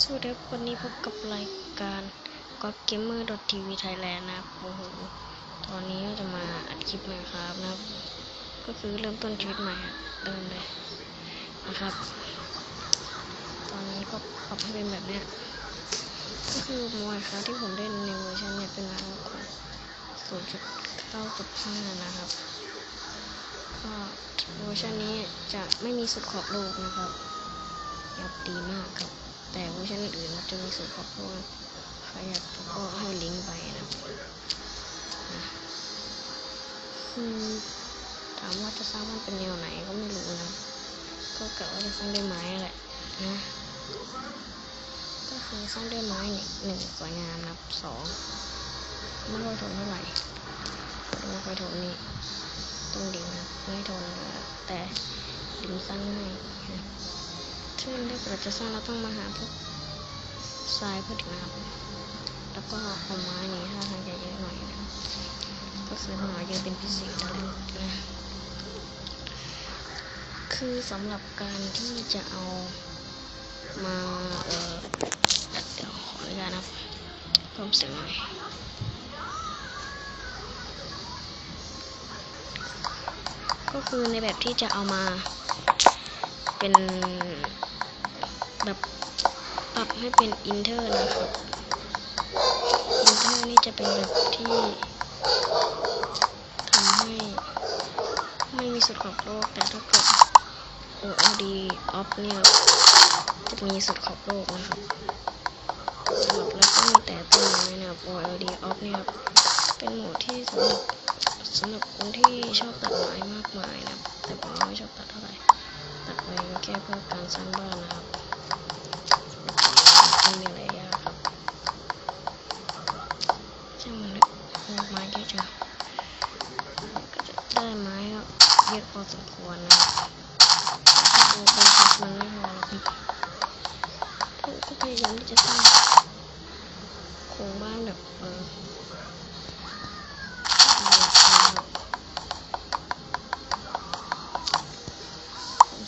สวัสดีครับวันนี้พบกับรายการ God Gamer TV Thailand นด์นะครับโอ้โหตอนนี้ก็จะมาอัดคลิปใหม่ครับนะครับ ก็คือเริ่มต้นชีวิตใหม่เดิมเลยนะครับ ตอนนี้ก็ปรับให้เป็นแบบเนี้ยก็คือมวยครับที่ผมเล่นในเวอร์ชันเนี่ยเป็นมาของ0.9.5นะครับก็เวอร์ชันนี้จะไม่มีสุดขอบโลกนะครับยับดีมากครับ แต่เวอร์ชันอื่นมันจะมีสุดขอบโลกใครอยากก็ให้ลิงก์ไปนะฮะคือถามว่าจะสร้างมันเป็นแนวไหนก็ไม่รู้นะ ก็กะว่าจะสร้างด้วยไม้แหละนะก็คือสร้างด้วยไม้เนี่ยหนึ่งสวยงามนะสองไม่ค่อยทนเท่าไหร่ไม่ค่อยทนนี่ตรงดิ่งนะไม่ทนแต่ดิ่งสร้างง่าย นะซึ่งถ้าเกิดจะสร้างเราต้องมาหาพวกทรายพวกดิ่งนะครับ แล้วก็เอาไม้นี่ถ้าทางจะเยอะหน่อยนะก็คือหน่อยเยอะเป็นพิเศษนะนะคือสำหรับการที่จะเอามาเออเดี๋ยวขออนุญาตนะครับเพิ่มเสียงหน่อยก็คือในแบบที่จะเอามาเป็น แบบปรับให้เป็นอินเทอร์นะครับอินเทอร์นี่จะเป็นแบบที่ทำให้ไม่มีสุดขอบโลกแต่ถ้าเกิด OLD off เนี่ยจะมีสุดขอบโลกนะครับสำหรับแล้วก็มีแต่ต้นไม้นะครับ OLD off เนี่ยครับเป็นโหมดที่สำหรับสำหรับคนที่ชอบตัดไม้มากมายนะแต่ผมไม่ชอบตัดเท่าไหร่ตัดไว้แค่เพื่อการสร้างบ้านนะครับ ไม่มีอะไรยากครับช่างมันเลยไม้เยอะจังก็จะได้ไม้ก็เยอะพอสมควรนะครับโอ้โหมันไม่พอหรอกครับผมก็พยายามที่จะสร้างโครงบ้านแบบเออ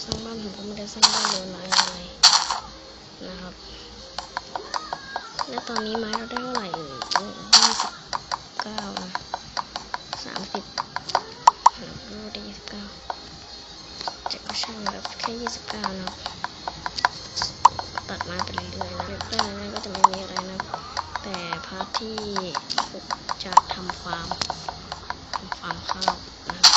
สร้างบ้านผมก็ไม่ได้สร้างบ้านเร็วน้อยอะไรนะครับ และตอนนี้ไม้เราได้เท่าไหร่เอ่ยยี่สิบเก้านะสามสิบแล้วก็ได้ยี่สิบเก้าจะก็ช่างแบบแค่29นะครับตัดมาไปเรื่อยๆนะเรียบได้นก็จะไม่มีอะไรนะ แต่พาร์ทที่จะทำฟาร์มทำฟาร์มข้าวนะ